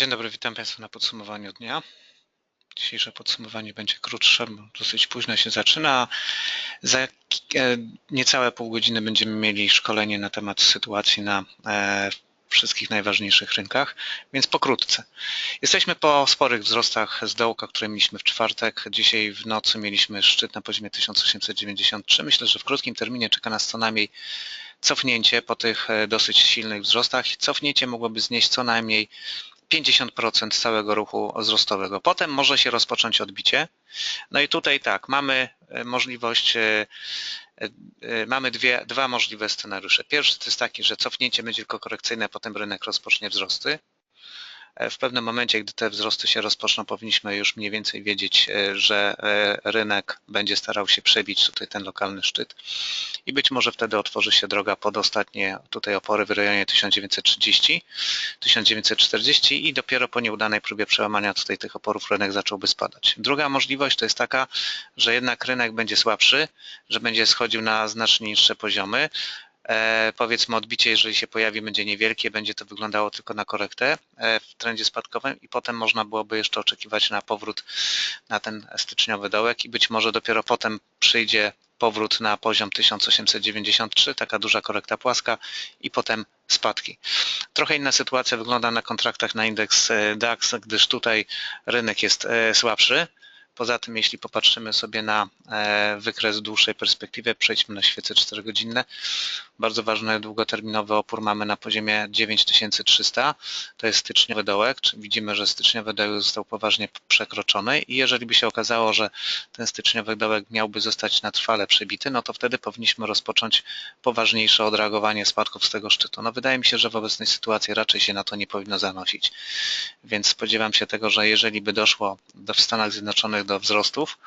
Dzień dobry, witam Państwa na podsumowaniu dnia. Dzisiejsze podsumowanie będzie krótsze, bo dosyć późno się zaczyna. Za e, niecałe pół godziny będziemy mieli szkolenie na temat sytuacji na e, wszystkich najważniejszych rynkach, więc pokrótce. Jesteśmy po sporych wzrostach z dołka, które mieliśmy w czwartek. Dzisiaj w nocy mieliśmy szczyt na poziomie 1893. Myślę, że w krótkim terminie czeka nas co najmniej cofnięcie po tych e, dosyć silnych wzrostach. Cofnięcie mogłoby znieść co najmniej 50% całego ruchu wzrostowego. Potem może się rozpocząć odbicie. No i tutaj tak, mamy e, możliwość, e, e, mamy dwie, dwa możliwe scenariusze. Pierwszy to jest taki, że cofnięcie będzie tylko korekcyjne, potem rynek rozpocznie wzrosty. W pewnym momencie, gdy te wzrosty się rozpoczną, powinniśmy już mniej więcej wiedzieć, e, że e, rynek będzie starał się przebić tutaj ten lokalny szczyt i być może wtedy otworzy się droga pod ostatnie tutaj opory w rejonie 1930, 1940 i dopiero po nieudanej próbie przełamania tutaj tych oporów rynek zacząłby spadać. Druga możliwość to jest taka, że jednak rynek będzie słabszy, że będzie schodził na znacznie niższe poziomy, E, powiedzmy odbicie, jeżeli się pojawi, będzie niewielkie, będzie to wyglądało tylko na korektę e, w trendzie spadkowym i potem można byłoby jeszcze oczekiwać na powrót na ten styczniowy dołek i być może dopiero potem przyjdzie powrót na poziom 1893, taka duża korekta płaska i potem spadki. Trochę inna sytuacja wygląda na kontraktach na indeks e, DAX, gdyż tutaj rynek jest słabszy. Poza tym, jeśli popatrzymy sobie na e, wykres w dłuższej perspektywie, przejdźmy na świece 4-godzinne. Bardzo ważny długoterminowy opór mamy na poziomie 9300. To jest styczniowy dołek, widzimy, że styczniowy dołek został poważnie przekroczony i jeżeli by się okazało, że ten styczniowy dołek miałby zostać na trwale przebity, no to wtedy powinniśmy rozpocząć poważniejsze odreagowanie spadków z tego szczytu. No wydaje mi się, że w obecnej sytuacji raczej się na to nie powinno zanosić. Więc spodziewam się tego, że jeżeli by doszło do w Stanach Zjednoczonych do wzrostów,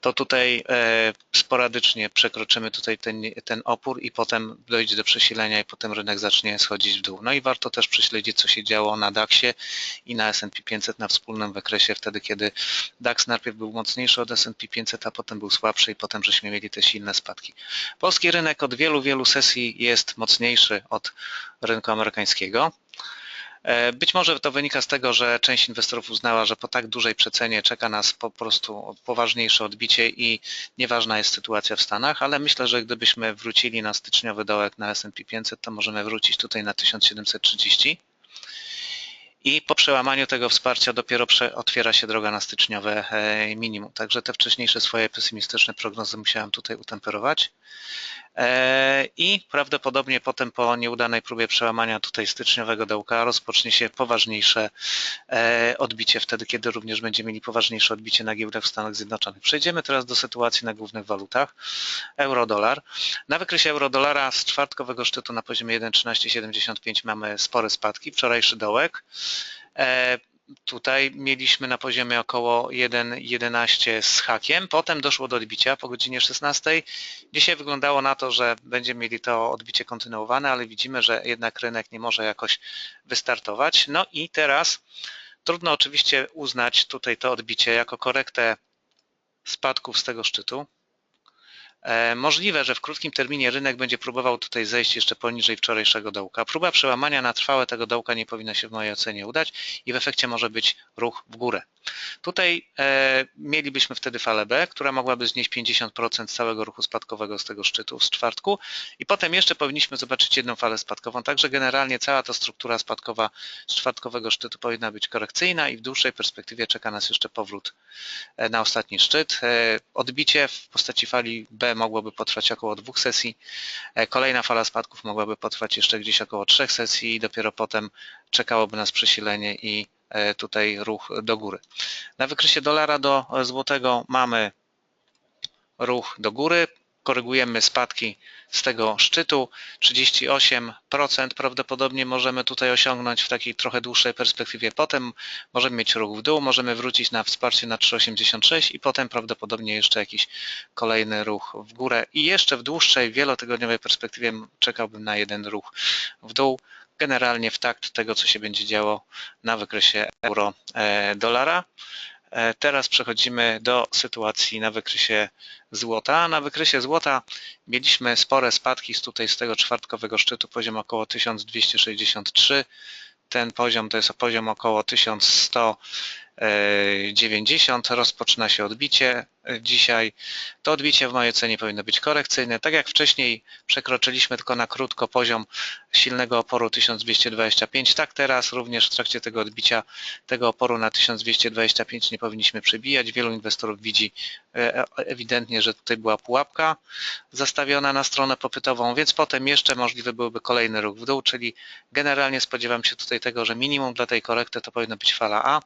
to tutaj e, sporadycznie przekroczymy tutaj ten, ten opór i potem dojdzie do przesilenia i potem rynek zacznie schodzić w dół. No i warto też prześledzić, co się działo na DAX-ie i na S&P 500 na wspólnym wykresie, wtedy kiedy DAX najpierw był mocniejszy od S&P 500, a potem był słabszy i potem żeśmy mieli te silne spadki. Polski rynek od wielu, wielu sesji jest mocniejszy od rynku amerykańskiego. E, być może to wynika z tego, że część inwestorów uznała, że po tak dużej przecenie czeka nas po prostu poważniejsze odbicie i nieważna jest sytuacja w Stanach, ale myślę, że gdybyśmy wrócili na styczniowy dołek na S&P 500, to możemy wrócić tutaj na 1730 i po przełamaniu tego wsparcia dopiero otwiera się droga na styczniowe e, minimum. Także te wcześniejsze swoje pesymistyczne prognozy musiałem tutaj utemperować. E, i prawdopodobnie potem po nieudanej próbie przełamania tutaj styczniowego dołka rozpocznie się poważniejsze e, odbicie wtedy, kiedy również będziemy mieli poważniejsze odbicie na giełdach w Stanach Zjednoczonych. Przejdziemy teraz do sytuacji na głównych walutach. Euro-dolar. Na wykresie euro-dolara z czwartkowego szczytu na poziomie 1,1375 mamy spore spadki. Wczorajszy dołek e, tutaj mieliśmy na poziomie około 1,11 z hakiem, potem doszło do odbicia po godzinie 16. Dzisiaj wyglądało na to, że będziemy mieli to odbicie kontynuowane, ale widzimy, że jednak rynek nie może jakoś wystartować. No i teraz trudno oczywiście uznać tutaj to odbicie jako korektę spadków z tego szczytu. E, możliwe, że w krótkim terminie rynek będzie próbował tutaj zejść jeszcze poniżej wczorajszego dołka. Próba przełamania na trwałe tego dołka nie powinna się w mojej ocenie udać i w efekcie może być ruch w górę. Tutaj e, mielibyśmy wtedy falę B, która mogłaby znieść 50% całego ruchu spadkowego z tego szczytu z czwartku. I potem jeszcze powinniśmy zobaczyć jedną falę spadkową, także generalnie cała ta struktura spadkowa z czwartkowego szczytu powinna być korekcyjna i w dłuższej perspektywie czeka nas jeszcze powrót e, na ostatni szczyt. E, odbicie w postaci fali B mogłoby potrwać około dwóch sesji, kolejna fala spadków mogłaby potrwać jeszcze gdzieś około trzech sesji i dopiero potem czekałoby nas przesilenie i tutaj ruch do góry. Na wykresie dolara do złotego mamy ruch do góry, korygujemy spadki z tego szczytu 38% prawdopodobnie możemy tutaj osiągnąć w takiej trochę dłuższej perspektywie. Potem możemy mieć ruch w dół, możemy wrócić na wsparcie na 3,86 i potem prawdopodobnie jeszcze jakiś kolejny ruch w górę i jeszcze w dłuższej, wielotygodniowej perspektywie czekałbym na jeden ruch w dół generalnie w takt tego, co się będzie działo na wykresie euro-dolara. E, teraz przechodzimy do sytuacji na wykresie złota. Na wykresie złota mieliśmy spore spadki z tutaj z tego czwartkowego szczytu, poziom około 1263. ten poziom to jest poziom około 1190. Rozpoczyna się odbicie dzisiaj. To odbicie w mojej ocenie powinno być korekcyjne. Tak jak wcześniej przekroczyliśmy tylko na krótko poziom silnego oporu 1225, tak teraz również w trakcie tego odbicia tego oporu na 1225 nie powinniśmy przebijać. Wielu inwestorów widzi e, ewidentnie, że tutaj była pułapka zastawiona na stronę popytową, więc potem jeszcze możliwy byłby kolejny ruch w dół, czyli generalnie spodziewam się tutaj tego, że minimum dla tej korekty to powinno być fala A,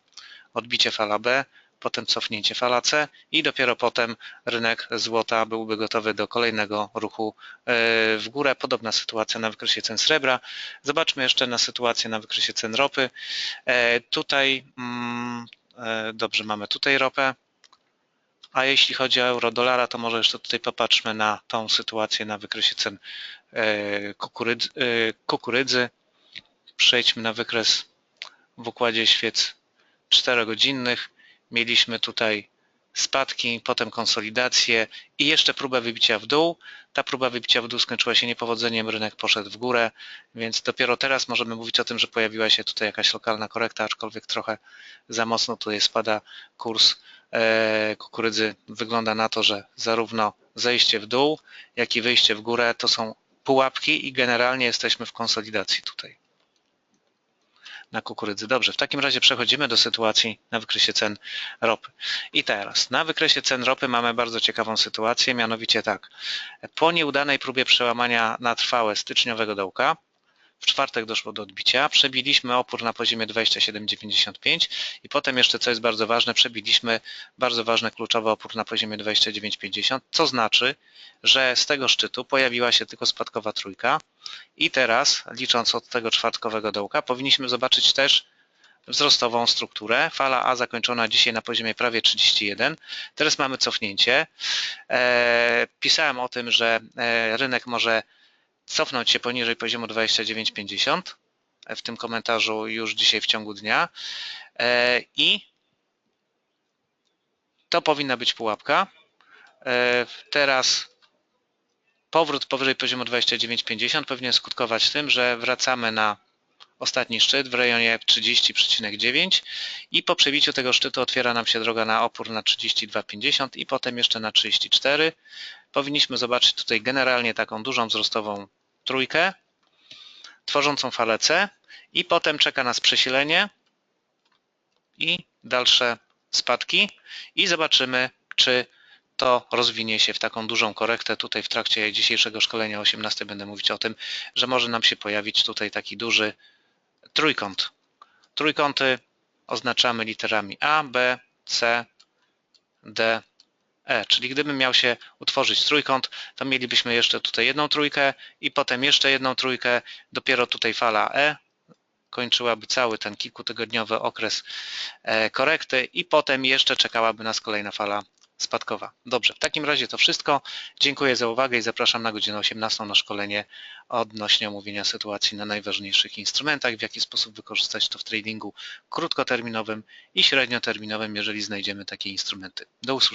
odbicie fala B, potem cofnięcie fala C i dopiero potem rynek złota byłby gotowy do kolejnego ruchu e, w górę. Podobna sytuacja na wykresie cen srebra. Zobaczmy jeszcze na sytuację na wykresie cen ropy. E, tutaj, mm, e, dobrze, mamy tutaj ropę. A jeśli chodzi o euro-dolara, to może jeszcze tutaj popatrzmy na tą sytuację na wykresie cen kukurydzy. kukurydzy. Przejdźmy na wykres w układzie świec 4-godzinnych. Mieliśmy tutaj spadki, potem konsolidację i jeszcze próbę wybicia w dół. Ta próba wybicia w dół skończyła się niepowodzeniem, rynek poszedł w górę, więc dopiero teraz możemy mówić o tym, że pojawiła się tutaj jakaś lokalna korekta, aczkolwiek trochę za mocno tutaj spada kurs e, kukurydzy. Wygląda na to, że zarówno zejście w dół, jak i wyjście w górę to są pułapki i generalnie jesteśmy w konsolidacji tutaj na kukurydzy. Dobrze, w takim razie przechodzimy do sytuacji na wykresie cen ropy. I teraz, na wykresie cen ropy mamy bardzo ciekawą sytuację, mianowicie tak, po nieudanej próbie przełamania na trwałe styczniowego dołka, w czwartek doszło do odbicia, przebiliśmy opór na poziomie 27,95 i potem jeszcze, co jest bardzo ważne, przebiliśmy bardzo ważny kluczowy opór na poziomie 29,50, co znaczy, że z tego szczytu pojawiła się tylko spadkowa trójka i teraz, licząc od tego czwartkowego dołka, powinniśmy zobaczyć też wzrostową strukturę. Fala A zakończona dzisiaj na poziomie prawie 31. Teraz mamy cofnięcie. E, pisałem o tym, że e, rynek może cofnąć się poniżej poziomu 29,50 w tym komentarzu już dzisiaj w ciągu dnia e, i to powinna być pułapka. E, teraz powrót powyżej poziomu 29,50 powinien skutkować tym, że wracamy na ostatni szczyt w rejonie 30,9 i po przebiciu tego szczytu otwiera nam się droga na opór na 32,50 i potem jeszcze na 34. Powinniśmy zobaczyć tutaj generalnie taką dużą wzrostową trójkę, tworzącą falę C i potem czeka nas przesilenie i dalsze spadki i zobaczymy, czy to rozwinie się w taką dużą korektę. Tutaj w trakcie dzisiejszego szkolenia 18 będę mówić o tym, że może nam się pojawić tutaj taki duży trójkąt. Trójkąty oznaczamy literami A, B, C, D, E, czyli gdybym miał się utworzyć trójkąt, to mielibyśmy jeszcze tutaj jedną trójkę i potem jeszcze jedną trójkę, dopiero tutaj fala E kończyłaby cały ten kilkutygodniowy okres e, korekty i potem jeszcze czekałaby nas kolejna fala spadkowa. Dobrze, w takim razie to wszystko. Dziękuję za uwagę i zapraszam na godzinę 18 na szkolenie odnośnie omówienia sytuacji na najważniejszych instrumentach, w jaki sposób wykorzystać to w tradingu krótkoterminowym i średnioterminowym, jeżeli znajdziemy takie instrumenty. Do usłyszenia.